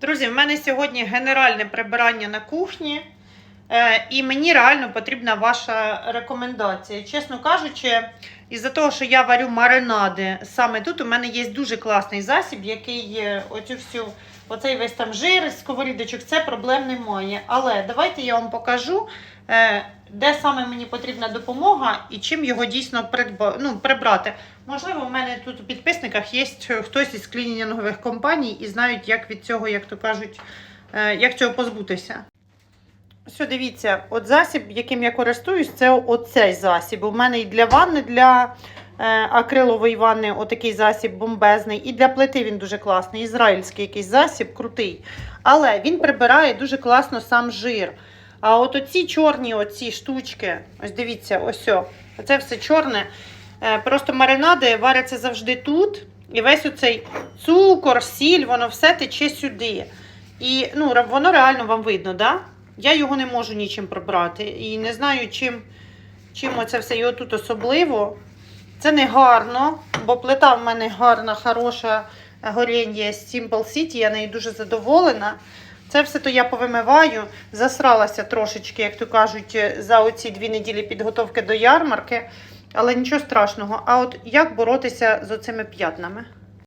Друзі, в мене сьогодні генеральне прибирання на кухні, і мені реально потрібна ваша рекомендація. Чесно кажучи, із-за того, що я варю маринади, саме тут у мене є дуже класний засіб, який е, оцю всю, оцей весь там жир, сковорідочок, це проблем немає. Але давайте я вам покажу, е, де саме мені потрібна допомога і чим його дійсно придба... ну, прибрати. Можливо, у мене тут у підписниках є хтось із клінінгових компаній і знають, як від цього, як то кажуть, е, як цього позбутися. Ось, дивіться, от засіб, яким я користуюсь, це оцей засіб. У мене і для ванни, для е, акрилової ванни отакий засіб бомбезний, і для плити він дуже класний. Ізраїльський якийсь засіб, крутий. Але він прибирає дуже класно сам жир. А от оці чорні оці штучки, ось дивіться, ось о, оце все чорне. Е, Просто маринади варяться завжди тут. І весь оцей цукор, сіль, воно все тече сюди. І ну, воно реально вам видно, да? Я його не можу нічим прибрати. І не знаю, чим, чим оце все. І отут особливо. Це не гарно, бо плита в мене гарна, хороша горіння з Simple City, я нею дуже задоволена. Це все то я повимиваю, засралася трошечки, як то кажуть, за оці дві неділі підготовки до ярмарки. Але нічого страшного. А от як боротися з оцими п'ятнами?